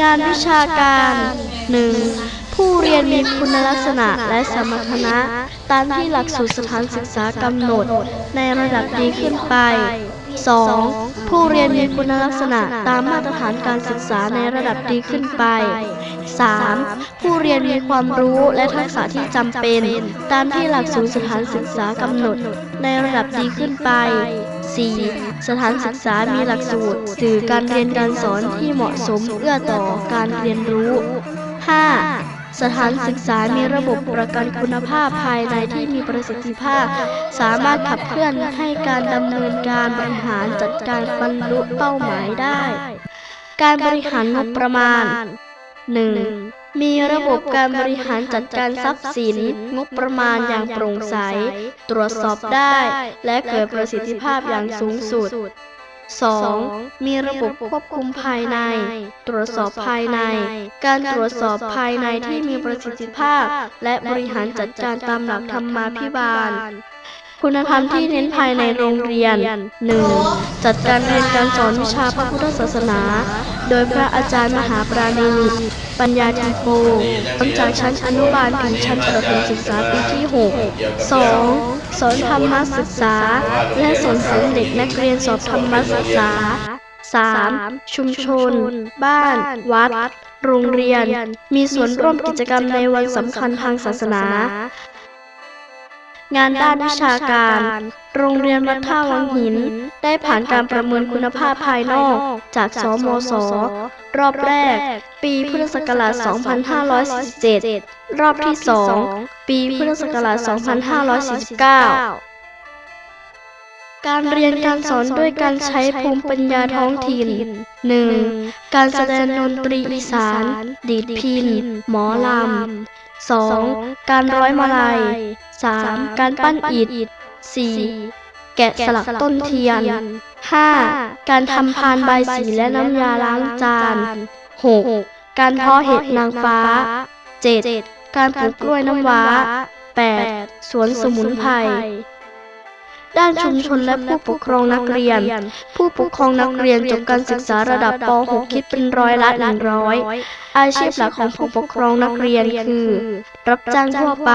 งานวิชาการ 1. ผู้เรียนมีคุณลักษณะและสมรรถนะ ตามที่หลักสูตรสถานศึกษากำหนดในระดับดีขึ้นไป 2. ผู้เรียนมีคุณลักษณะตามมาตรฐานการศึกษาในระดับดีขึ้นไป 3. ผู้เรียนมีความรู้และทักษะที่จำเป็น ตามที่หลักสูตรสถานศึกษากำหนดในระดับดีขึ้นไป 4. สถานศึกษามีหลักสูตร สื่อการเรียนการสอนที่เหมาะสมเอื้อต่อการเรียนรู้ 5. สถานศึกษามีระบบประกันคุณภาพภายในที่มีประสิทธิภาพ สามารถขับเคลื่อนให้การดำเนินการบริหารจัดการบรรลุเป้าหมายได้ การบริหารงบประมาณ 1. มีระบบการบริหารจัดการทรัพย์สิน งบประมาณอย่างโปร่งใส ตรวจสอบได้ และเกิดประสิทธิภาพอย่างสูงสุด 2. มีระบบควบคุมภายใน ตรวจสอบภายใน การตรวจสอบภายในที่มีประสิทธิภาพ และบริหารจัดการตามหลักธรรมาภิบาล คุณธรรมที่เน้นภายในโรงเรียน 1. จัดการเรียนการสอนวิชาพระพุทธศาสนา โดยพระอาจารย์มหาปราณีปัญญาธีโกตั้งจากชั้นอนุบาลถึงชั้นประถมศึกษาปีที่ 6 2. สอนธรรมศึกษา และส่งเสริมเด็กนักเรียนสอบธรรมศึกษา 3. ชุมชน บ้าน วัด โรงเรียน มีส่วนร่วมกิจกรรมในวันสำคัญทางศาสนา งานด้านวิชาการ โรงเรียนวัดท่าวังหิน ได้ผ่านการประเมินคุณภาพภายนอกจากสมศรอบแรก ปีพุทธศักราช 2547 รอบที่ 2 ปีพุทธศักราช 2549การเรียนการสอนด้วยการใช้ภูมิปัญญาท้องถิ่น 1. การแสดงดนตรีอีสาน ดีดพิน หมอลำ 2. การร้อยมาลัย 3. การปั้นอิฐ 4. แกะสลักต้นเทียน 5. การทำพานใบายสีและน้ำยาล้างจาน 6. การเพาะเห็ดนางฟ้า 7. การปลูกกล้วยน้ำว้า 8. สวนสมุนไพร ด้านชุมชนและผู้ปกครองนักเรียน ผู้ปกครองนักเรียนจบการศึกษาระดับป .6 คิดเป็นร้อยละ100อาชีพหลักของผู้ปกครองนักเรียนคือ รับจ้างทั่วไป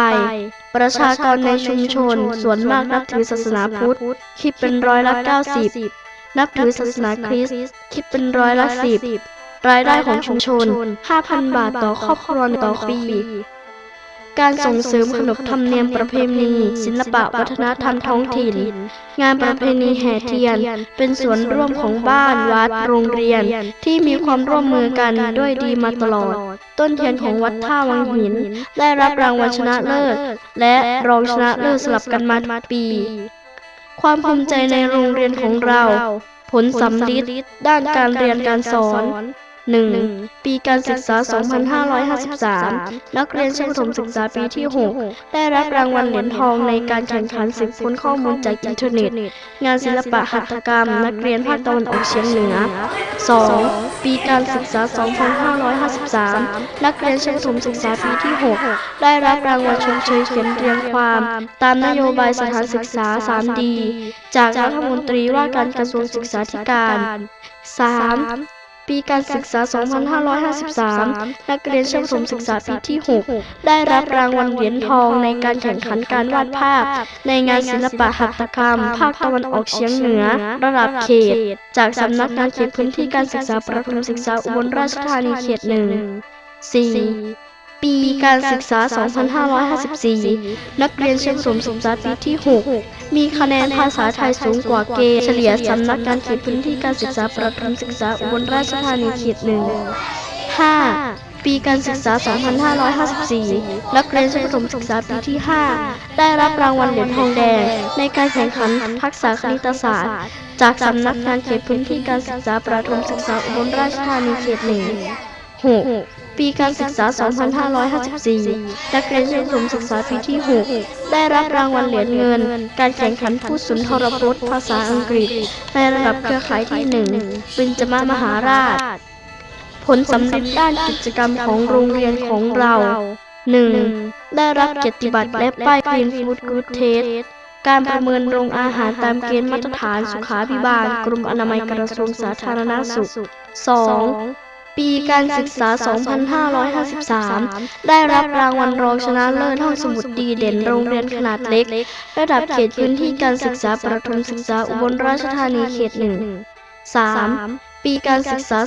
ประชากรในชุมชน ส่วนมากนับถือศาสนาพุทธ คิดเป็นร้อยละ90นับถือศาสนาคริสต์คิดเป็นร้อยละ10รายได้ของชุมชน 5,000 บาทต่อครอบครัวต่อปี การส่งเสริมขนบธรรมเนียมประเพณี ศิลปะวัฒนธรรมท้องถิ่น งานประเพณีแห่เทียน เป็นส่วนร่วมของบ้านวัดโรงเรียนที่มีความร่วมมือกันด้วยดีมาตลอด ต้นเทียนของวัดท่าวังหิน ได้รับรางวัลชนะเลิศ และรองชนะเลิศสลับกันมาทุกปี ความภูมิใจในโรงเรียนของเรา ผลสำลิดด้านการเรียนการสอน 1. ปีการศึกษา 2553 นักเรียนชั้นประถมศึกษาปีที่ 6 ได้รับรางวัลเหรียญทองในการแข่งขันสืบค้นข้อมูลจากอินเทอร์เน็ต งานศิลปะหัตถกรรม นักเรียนภาคตะวันออกเฉียงเหนือ 2. ปีการศึกษา 2553 นักเรียนชั้นประถมศึกษาปีที่ 6 ได้รับรางวัลชมเชยเขียนเรียงความ ตามนโยบายสถานศึกษา 3D จากรัฐมนตรีว่าการกระทรวงศึกษาธิการ 3. ปีการศึกษา 2553 นักเรียนชั้นประถมศึกษาปีที่ 6 ได้รับรางวัลเหรียญทองในการแข่งขันการวาดภาพ ในงานศิลปะหัตถกรรม ภาคตะวันออกเฉียงเหนือ ระดับเขต จากสำนักงานเขตพื้นที่การศึกษาประถมศึกษาอุบลราชธานีเขตหนึ่ง 4. ปีการศึกษา 2554 นักเรียนชั้นประถมศึกษาปีที่ 6 มีคะแนนภาษาไทยสูงกว่าเกณฑ์เฉลี่ยสำนักงานเขตพื้นที่การศึกษาประถมศึกษาอุบลราชธานีเขตหนึ่ง 5. ปีการศึกษา 2554 นักเรียนชั้นประถมศึกษาปีที่ 5 ได้รับรางวัลเหรียญทองแดง ในการแข่งขันทักษะคณิตศาสตร์ จากสำนักงานเขตพื้นที่การศึกษาประถมศึกษาอุบลราชธานีเขตหนึ่ง 6. ปีการศึกษา 2554 นักเรียนชั้นมศึกษาปีที่ 6 ได้รับรางวัลเหรียญเงิน การแข่งขันผู้สุนทรพจน์ภาษาอังกฤษ ในระดับเครือข่ายที่1ป็นจมามหาราช ผลสำเร็จด้านกิจกรรมของโรงเรียนของเรา 1. ได้รับเกียรติบัตรและป้าย Green Food Good Taste การประเมินโรงอาหารตามเกณฑ์มาตรฐานสุขาภิบาล กรมอนามัยกระทรวงสาธารณสุข 2. ปีการศึกษา 2553 ได้รับรางวัลรองชนะเลิศห้องสมุดดีเด่นโรงเรียนขนาดเล็ก ระดับเขตพื้นที่การศึกษาประถมศึกษาอุบลราชธานีเขตหนึ่ง 3. ปีการศึกษา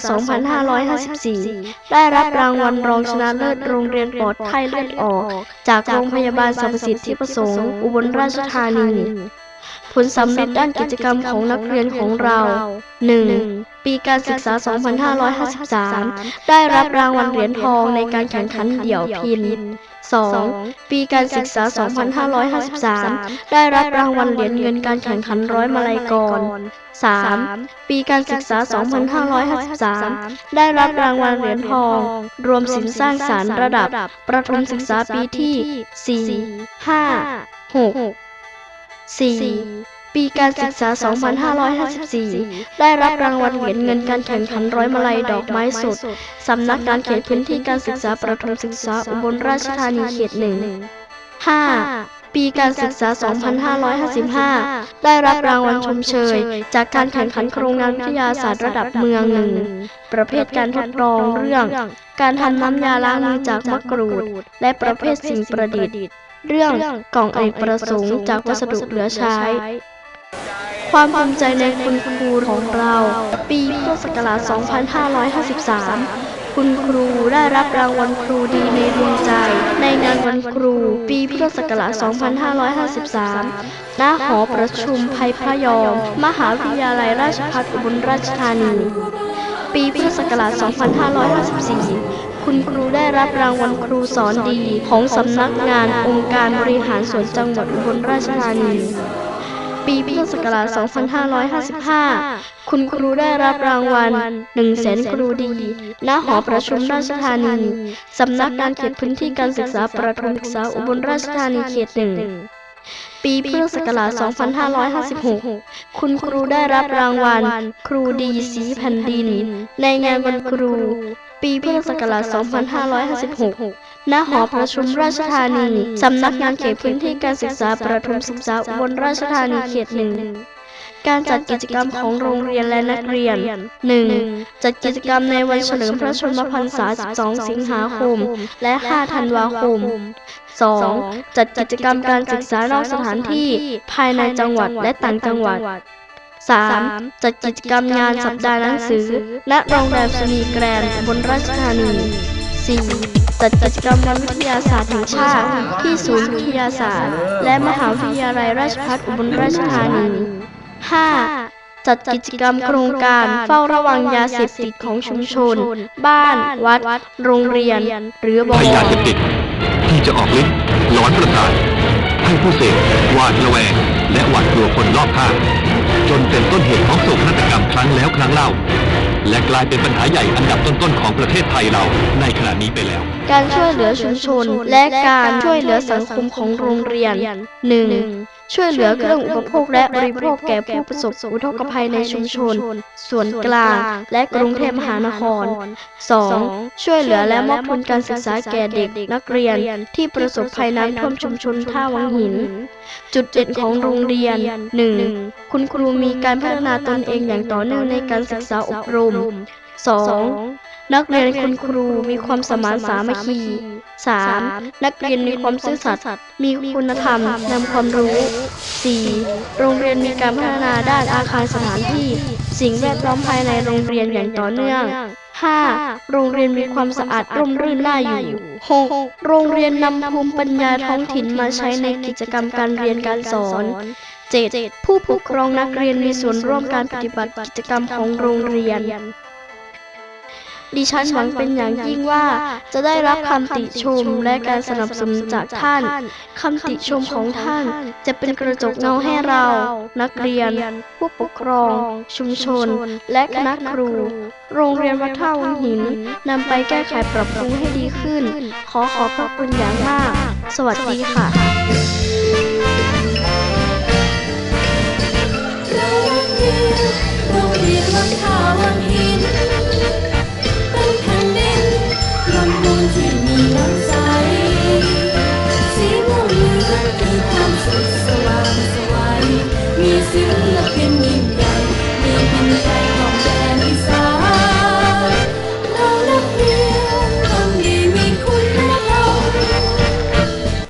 2554 ได้รับรางวัลรองชนะเลิศโรงเรียนปลอดภัยเลือดออก จากโรงพยาบาลสรรพสิทธิประสงค์อุบลราชธานี ผลสำเร็จด้านกิจกรรมของนักเรียนของเรา 1. ปีการศึกษา 2553 ได้รับรางวัลเหรียญทองในการแข่งขันเดี่ยวพิน 2. ปีการศึกษา 2553 ได้รับรางวัลเหรียญเงินการแข่งขันร้อยมาลัยกร 3. ปีการศึกษา 2553 ได้รับรางวัลเหรียญทอง รวมสินสร้างสารรค์ระดับ ประถมศึกษาปีที่ 4 5 6 4. ปีการศึกษา 2554 ได้รับรางวัลเหรียญเงินการแข่งขันร้อยมาลัยดอกไม้สด สำนักงานเขตพื้นที่การศึกษาประถมศึกษาอุบลราชธานีเขตหนึ่ง 5. ปีการศึกษา 2555 ได้รับรางวัลชมเชย จากการแข่งขันโครงงานวิทยาศาสตร์ระดับเมืองหนึ่ง ประเภทการทดลองเรื่อง การทำน้ำยาล้างมือจากมะกรูด และประเภทสิ่งประดิษฐ์เรื่องกล่องอเนกประสงค์จากวัสดุเหลือใช้ ความภูมิใจในคุณครูของเรา ปีพุทธศักราช 2553 คุณครูได้รับรางวัลครูดีในดวงใจ ในงานวันครู ปีพุทธศักราช 2553 ณ หอประชุมภัยพระยอม มหาวิทยาลัยราชภัฏอุบลราชธานี ปีพุทธศักราช 2554คุณครูได้รับรางวัลครูสอนดีของสำนักงานองค์การบริหารส่วนจังหวัดอุบลราชธานี ปีพุทธศักราช 2555 คุณครูได้รับรางวัล1แสนครูดีณหอประชุมราชธานี สำนักงานเขตพื้นที่การศึกษาประถมศึกษาอุบลราชธานีเขตหนึ่ง ปีพุทธศักราช 2556 คุณครูได้รับรางวัล ครูดีสีแผ่นดิน ในงานวันครู ปีพุทธศักราช 2556 ณ หอประชุมราชธานี สำนักงานเขตพื้นที่การศึกษาประถมศึกษาบลราชธานีเขตหนึ่งการจัดกิจกรรมของโรงเรียนและนักเรียน 1. จัดกิจกรรมในวันเฉลิมพระชนมพรรษา 12 สิงหาคม และ 5 ธันวาคม 2. จัดกิจกรรมการศึกษานอกสถานที่ภายในจังหวัดและต่างจังหวัด 3. จัดกิจกรรมงานสัปดาห์หนังสือ ณโรงแรมสนีแกรนด์อุบนราชธานี 4. จัดกิจกรรมวันวิทยาศาสตร์แห่งชาติ ที่ศูนย์วิทยาศาสตร์ และมหาวิทยาลัยราชภัฏอุบลราชธานี 5. จัดกิจกรรมโครงการเฝ้าระวังยาเสพติดของชุมชน บ้าน วัด โรงเรียน หรือบภั จะออกฤทธิ์หลอนประสาทให้ผู้เสพหวาดระแวง และหวาดกลัวคนรอบข้างจนเป็นต้นเหตุของโศกนาฏกรรมครั้งแล้วครั้งเล่า และกลายเป็นปัญหาใหญ่อันดับต้นๆของประเทศไทยเราในขณะนี้ไปแล้ว การช่วยเหลือชุมชน และการช่วยเหลือสังคมของโรงเรียน 1. ช่วยเหลือเครื่องอุปโภคและบริโภคแก่ผู้ประสบอุทกภัยในชุมชน ส่วนกลาง และกรุงเทพมหานคร 2. ช่วยเหลือและมอบทุนการศึกษาแก่เด็กนักเรียนที่ประสบภัยน้ำท่วมชุมชนท่าวังหิน จุดเด่นของโรงเรียน 1. คุณครูมีการพัฒนาตนเองอย่างต่อเนื่องในการศึกษาอบรม 2. นักเรียนคุณครูมีความสมานสามัคคี 3. นักเรียนมีความซื่อสัตย์มีคุณธรรมนำความรู้ 4. โรงเรียนมีการพัฒนาด้านอาคารสถานที่ สิ่งแวดล้อมภายในโรงเรียนอย่างต่อเนื่อง 5. โรงเรียนมีความสะอาดร่มรื่นน่าอยู่ 6. โรงเรียนนำภูมิปัญญาท้องถิ่นมาใช้ในกิจกรรมการเรียนการสอน 7. ผู้ปกครองนักเรียนมีส่วนร่วมการปฏิบัติกิจกรรมของโรงเรียน ดิฉันหวังเป็นอย่างยิ่งว่าจะได้รับคำติชมและการสนับสนุนจากท่านคำติชมของท่าน จะเป็นกระจกเงาให้เรา นักเรียน ผู้ปกครอง ชุมชน และคณะครู โรงเรียนวัดท่าวังหินนำไปแก้ไขปรับปรุงให้ดีขึ้น ขอขอบพระคุณอย่างมาก สวัสดีค่ะโรงเรียนวัดท่าวังหิน Kamu di?